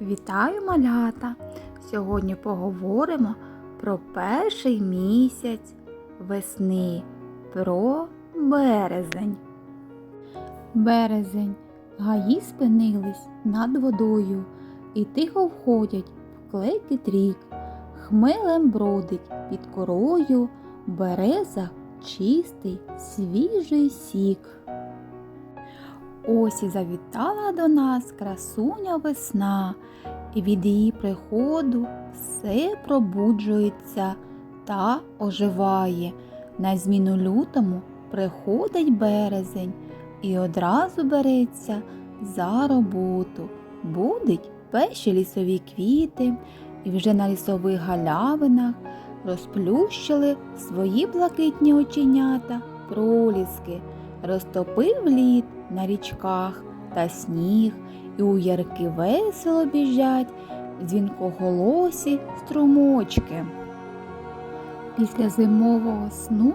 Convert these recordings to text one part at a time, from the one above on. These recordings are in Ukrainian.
Вітаю малята! Сьогодні поговоримо про перший місяць весни, про березень. Березень. Гаї спинились над водою і тихо входять в клекіт рік. Хмелем бродить під корою, береза чистий, свіжий сік. Ось і завітала до нас красуня весна, і від її приходу все пробуджується та оживає. На зміну лютому приходить березень і одразу береться за роботу. Будуть перші лісові квіти, і вже на лісових галявинах розплющили свої блакитні оченята, проліски, розтопив лід на річках та сніг, і у ярки весело біжать дзвінкоголосі струмочки. Після зимового сну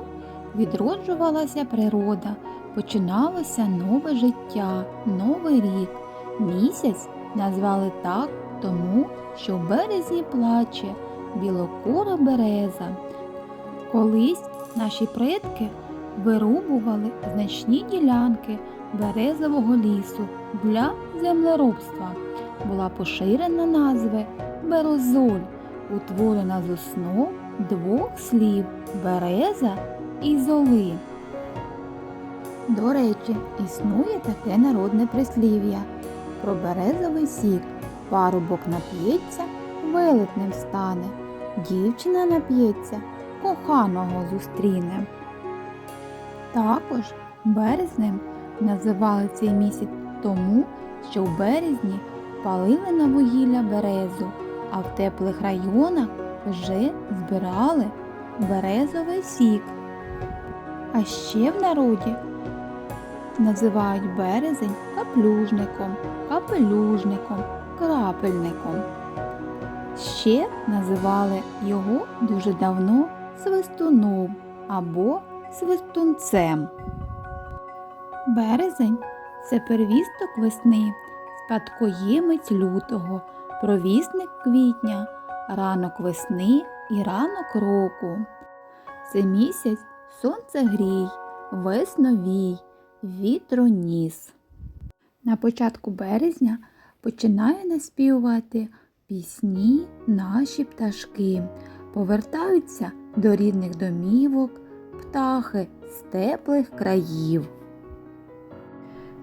відроджувалася природа, починалося нове життя, новий рік. Місяць назвали так тому, що в березні плаче білокора береза. Колись наші предки вирубували значні ділянки березового лісу для землеробства. Була поширена назва берозоль, утворена з основ двох слів береза і золи. До речі, існує таке народне прислів'я про березовий сік. Парубок нап'ється, велетнем стане, дівчина нап'ється, коханого зустріне. Також березнем називали цей місяць тому, що в березні палили на вугілля березу, а в теплих районах вже збирали березовий сік. А ще в народі називають березень каплюжником, капелюжником, крапельником. Ще називали його дуже давно свистуном або свистунцем. Березень. Це первісток весни, спадкоємець лютого, провісник квітня, ранок весни і ранок року. Це місяць сонцегрій, весновій, вітроніс. На початку березня починає наспівувати пісні наші пташки, повертаються до рідних домівок, птахи з теплих країв.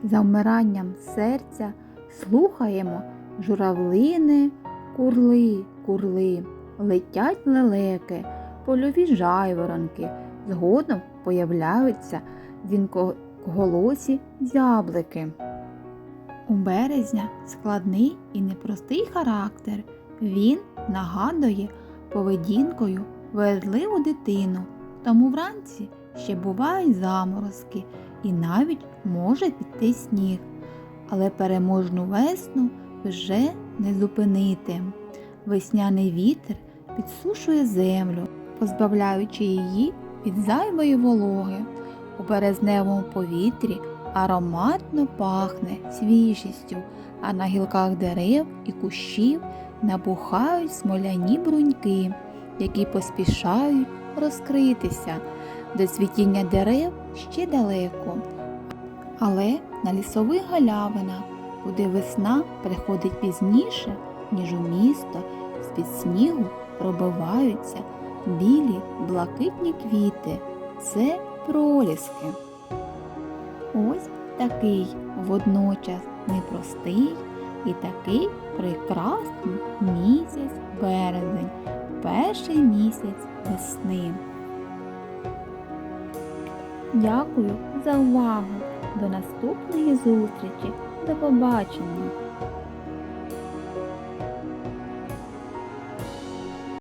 За вмиранням серця слухаємо журавлини, курли, курли, летять лелеки, польові жайворонки, згодом появляються дзвінкоголосі зяблики. У березня складний і непростий характер. Він нагадує поведінкою вередливу дитину, тому вранці ще бувають заморозки і навіть може піти сніг, але переможну весну вже не зупинити. Весняний вітер підсушує землю, позбавляючи її від зайвої вологи. У березневому повітрі ароматно пахне свіжістю, а на гілках дерев і кущів набухають смоляні бруньки, які поспішають розкритися. До цвітіння дерев ще далеко, але на лісових галявинах, куди весна приходить пізніше, ніж у місто, з-під снігу пробиваються білі блакитні квіти. Це проліски. Ось такий водночас непростий і такий прекрасний місяць березень, перший місяць весни. Дякую за увагу. До наступної зустрічі. До побачення!